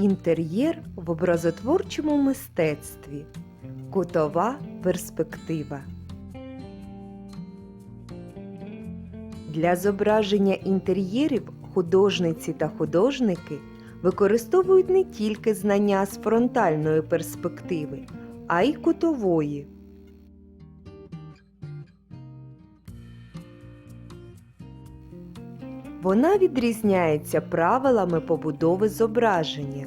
Інтер'єр в образотворчому мистецтві. Кутова перспектива. Для зображення інтер'єрів художниці та художники використовують не тільки знання з фронтальної перспективи, а й кутової. Вона відрізняється правилами побудови зображення.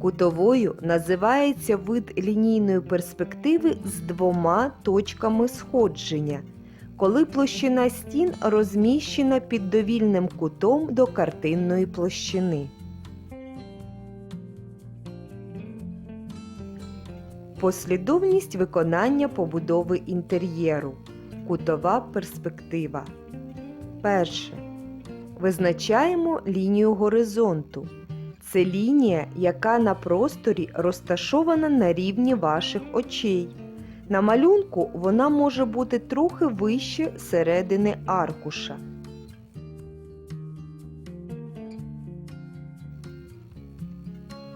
Кутовою називається вид лінійної перспективи з двома точками сходження, коли площина стін розміщена під довільним кутом до картинної площини. Послідовність виконання побудови інтер'єру. Кутова перспектива. Перше. Визначаємо лінію горизонту. Це лінія, яка на просторі розташована на рівні ваших очей. На малюнку вона може бути трохи вище середини аркуша.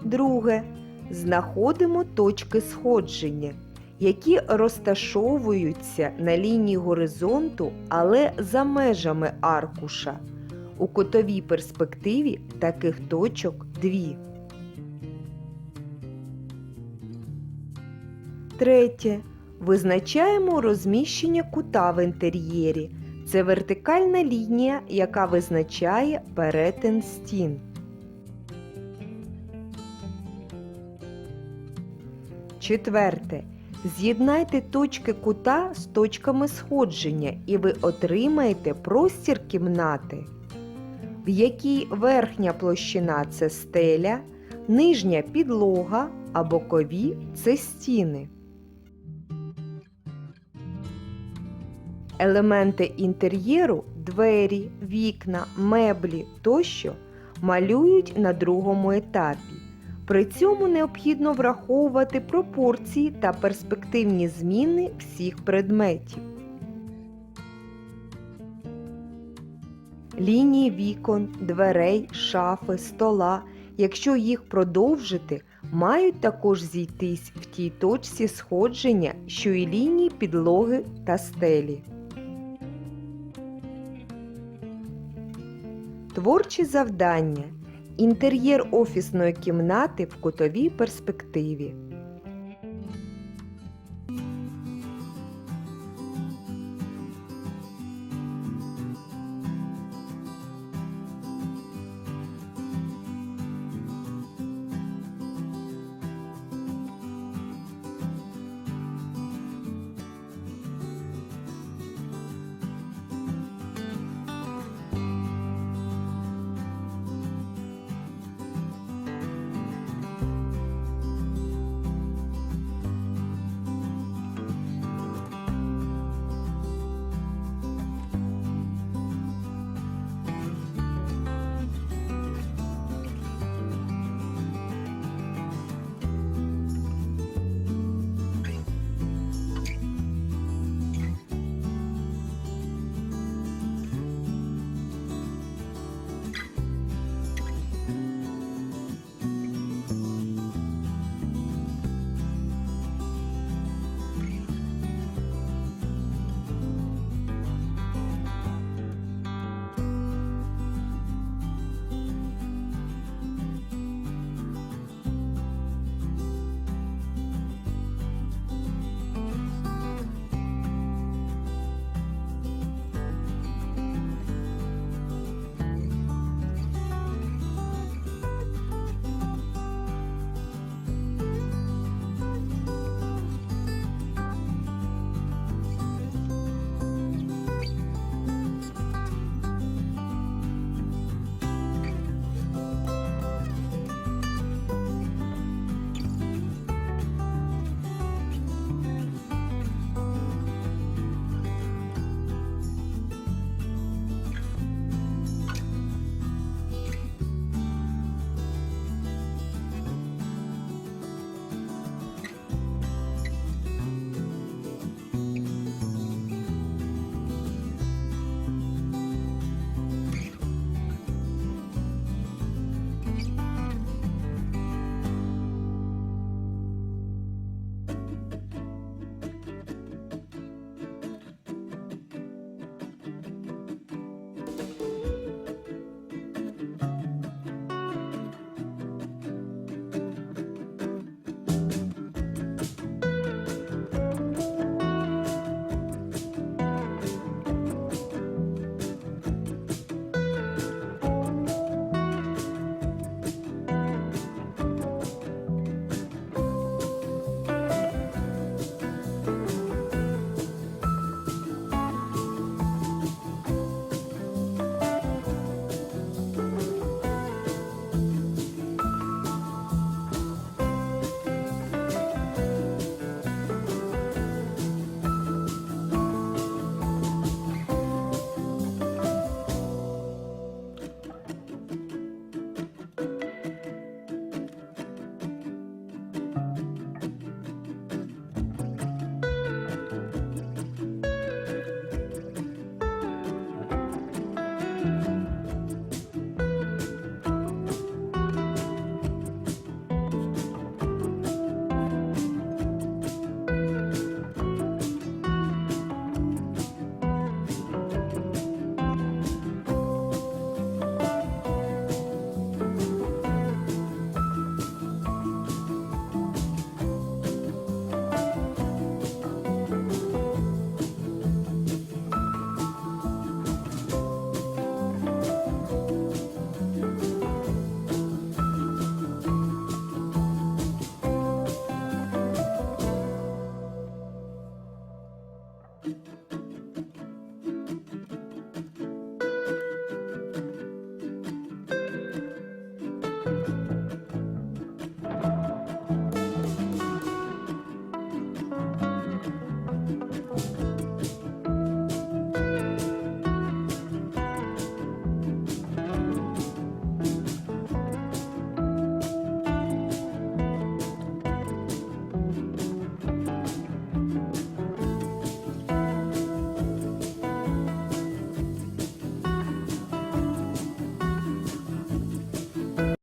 Друге. Знаходимо точки сходження, які розташовуються на лінії горизонту, але за межами аркуша. У кутовій перспективі таких точок дві. Третє. Визначаємо розміщення кута в інтер'єрі. Це вертикальна лінія, яка визначає перетин стін. Четверте. З'єднайте точки кута з точками сходження і ви отримаєте простір кімнати, в якій верхня площина це стеля, нижня підлога, а бокові це стіни. Елементи інтер'єру двері, вікна, меблі тощо малюють на другому етапі. При цьому необхідно враховувати пропорції та перспективні зміни всіх предметів. Лінії вікон, дверей, шафи, стола, якщо їх продовжити, мають також зійтись в тій точці сходження, що і лінії підлоги та стелі. Творчі завдання. Інтер'єр офісної кімнати в кутовій перспективі.